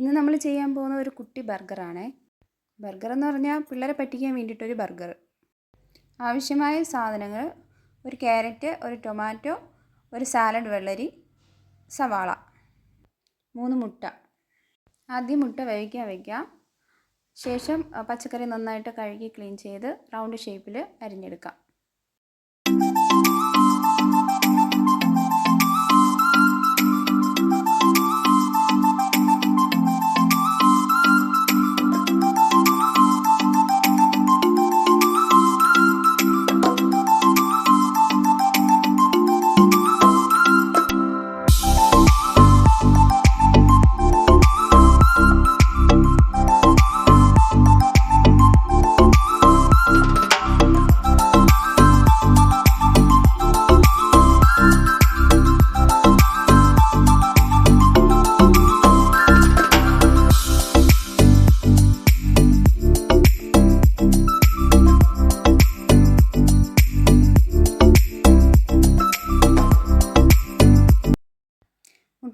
ഇന്ന് നമ്മൾ ചെയ്യാൻ പോകുന്ന ഒരു കുട്ടി ബർഗറാണ്. ബർഗർ എന്ന് പറഞ്ഞാൽ പിള്ളേരെ പറ്റിക്കാൻ വേണ്ടിയിട്ടൊരു ബർഗർ. ആവശ്യമായ സാധനങ്ങൾ ഒരു ക്യാരറ്റ് ഒരു ടൊമാറ്റോ ഒരു സാലഡ് വെള്ളരി സവാള. മൂന്ന് മുട്ട. ആദ്യം മുട്ട വേവിക്കാൻ വയ്ക്കാം ശേഷം പച്ചക്കറി നന്നായിട്ട് കഴുകി ക്ലീൻ ചെയ്ത് റൗണ്ട് ഷേപ്പിൽ അരിഞ്ഞെടുക്കാം.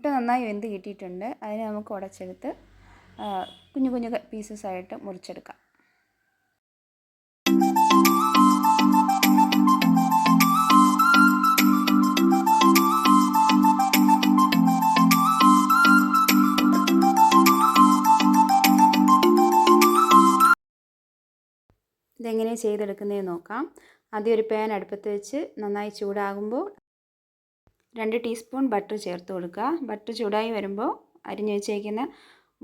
മുട്ട നന്നായി വെന്ത് കിട്ടിയിട്ടുണ്ട്. അതിനെ നമുക്ക് ഉടച്ചെടുത്ത് കുഞ്ഞു കുഞ്ഞു പീസസ് ആയിട്ട് മുറിച്ചെടുക്കാം. ഇതെങ്ങനെ ചെയ്തെടുക്കുന്നതെന്ന് നോക്കാം. ആദ്യം ഒരു പാൻ അടുപ്പത്ത് വെച്ച് നന്നായി ചൂടാകുമ്പോൾ രണ്ട് ടീസ്പൂൺ ബട്ടർ ചേർത്ത് കൊടുക്കുക. ബട്ടർ ചൂടായി വരുമ്പോൾ അരിഞ്ഞു വെച്ചേക്കുന്ന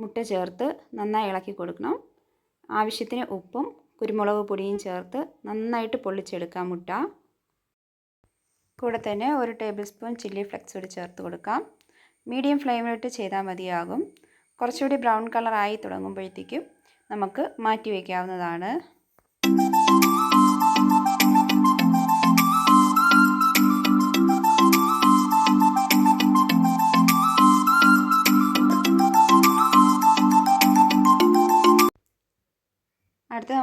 മുട്ട ചേർത്ത് നന്നായി ഇളക്കി കൊടുക്കണം. ആവശ്യത്തിന് ഉപ്പും കുരുമുളക് പൊടിയും ചേർത്ത് നന്നായിട്ട് പൊള്ളിച്ചെടുക്കാം മുട്ട. കൂടെ തന്നെ ഒരു ടേബിൾ സ്പൂൺ ചില്ലി ഫ്ലെക്സ് കൂടി ചേർത്ത് കൊടുക്കാം. മീഡിയം ഫ്ലെയിമിലിട്ട് ചെയ്താൽ മതിയാകും. കുറച്ചുകൂടി ബ്രൗൺ കളറായി തുടങ്ങുമ്പോഴത്തേക്കും നമുക്ക് മാറ്റി വയ്ക്കാവുന്നതാണ്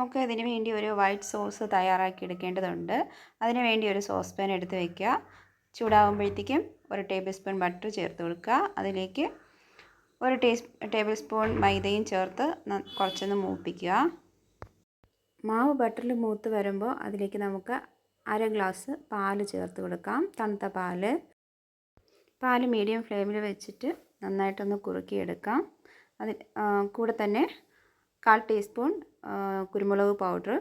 നമുക്ക് ഇതിന് വേണ്ടി ഒരു വൈറ്റ് സോസ് തയ്യാറാക്കി എടുക്കേണ്ടതുണ്ട്. അതിന് വേണ്ടി ഒരു സോസ് പാൻ എടുത്ത് വയ്ക്കുക ചൂടാകുമ്പോഴത്തേക്കും ഒരു ടേബിൾ സ്പൂൺ ബട്ടർ ചേർത്ത് കൊടുക്കുക. അതിലേക്ക് ഒരു ടേബിൾ സ്പൂൺ മൈദയും ചേർത്ത് കുറച്ചൊന്ന് മൂപ്പിക്കുക. മാവ് ബട്ടറിൽ മൂത്ത് വരുമ്പോൾ അതിലേക്ക് നമുക്ക് അര ഗ്ലാസ് പാൽ ചേർത്ത് കൊടുക്കാം. തണുത്ത പാൽ. പാൽ മീഡിയം ഫ്ലെയിമിൽ വെച്ചിട്ട് നന്നായിട്ടൊന്ന് കുറുക്കിയെടുക്കാം. അതിൽ കൂടെ തന്നെ കാൽ ടീസ്പൂൺ കുരുമുളക് പൗഡർ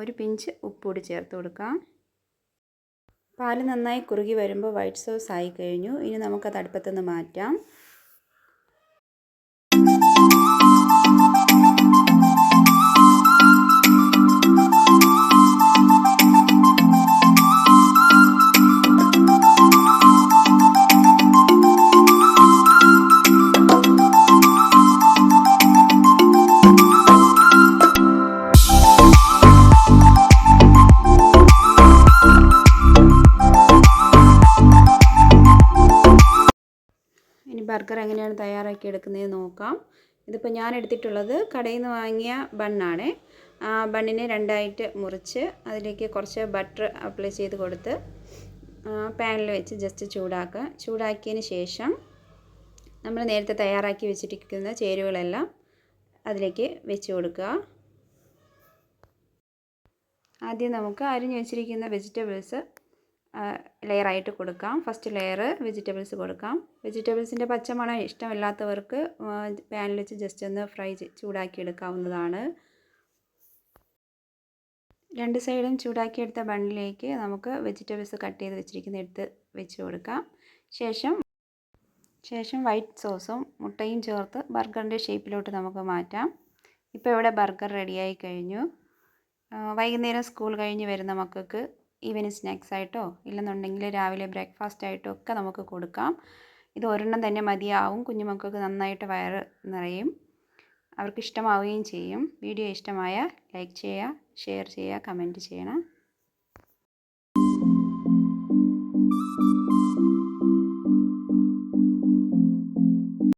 ഒരു പിഞ്ച് ഉപ്പ് കൂടി ചേർത്ത് കൊടുക്കാം. പാൽ നന്നായി കുറുകി വരുമ്പോൾ വൈറ്റ് സോസ് ആയി കഴിഞ്ഞു. ഇനി നമുക്കത് അടുപ്പത്തുനിന്ന് മാറ്റാം. ബർഗർ എങ്ങനെയാണ് തയ്യാറാക്കി എടുക്കുന്നത് നോക്കാം. ഇതിപ്പോൾ ഞാൻ എടുത്തിട്ടുള്ളത് കടയിൽ നിന്ന് വാങ്ങിയ ബണ്ണാണ്. ആ ബണ്ണിനെ രണ്ടായിട്ട് മുറിച്ച് അതിലേക്ക് കുറച്ച് ബട്ടർ അപ്ലൈ ചെയ്ത് കൊടുത്ത് പാനിൽ വെച്ച് ജസ്റ്റ് ചൂടാക്കുക. ചൂടാക്കിയതിന് ശേഷം നമ്മൾ നേരത്തെ തയ്യാറാക്കി വെച്ചിരിക്കുന്ന ചേരുവകളെല്ലാം അതിലേക്ക് വെച്ച് കൊടുക്കുക. ആദ്യം നമുക്ക് അരിഞ്ഞ് വെച്ചിരിക്കുന്ന വെജിറ്റബിൾസ് ലെയറായിട്ട് കൊടുക്കാം. ഫസ്റ്റ് ലെയർ വെജിറ്റബിൾസ് കൊടുക്കാം. വെജിറ്റബിൾസിന്റെ പച്ചമണം ഇഷ്ടമില്ലാത്തവർക്ക് പാനിൽ വെച്ച് ജസ്റ്റ് ഒന്ന് ഫ്രൈ ചൂടാക്കി എടുക്കാവുന്നതാണ്. രണ്ട് സൈഡും ചൂടാക്കിയെടുത്ത ബണ്ണിലേക്ക് നമുക്ക് വെജിറ്റബിൾസ് കട്ട് ചെയ്ത് വെച്ചിരിക്കുന്ന എടുത്ത് വെച്ച് കൊടുക്കാം. ശേഷം ശേഷം വൈറ്റ് സോസും മുട്ടയും ചേർത്ത് ബർഗറിന്റെ ഷേപ്പിലോട്ട് നമുക്ക് മാറ്റാം. ഇപ്പോൾ ഇവിടെ ബർഗർ റെഡിയായി കഴിഞ്ഞു. വൈകുന്നേരം സ്കൂൾ കഴിഞ്ഞ് വരുന്ന മക്കൾക്ക് ഈവനിങ് സ്നാക്സ് ആയിട്ടോ ഇല്ലെന്നുണ്ടെങ്കിൽ രാവിലെ ബ്രേക്ക്ഫാസ്റ്റ് ആയിട്ടോ ഒക്കെ നമുക്ക് കൊടുക്കാം. ഇത് ഒരെണ്ണം തന്നെ മതിയാവും. കുഞ്ഞുമക്കൾക്ക് നന്നായിട്ട് വയറ് നിറയും. അവർക്ക് ഇഷ്ടമാവുകയും ചെയ്യും. വീഡിയോ ഇഷ്ടമായ ലൈക്ക് ചെയ്യുക ഷെയർ ചെയ്യുക കമന്റ് ചെയ്യണം.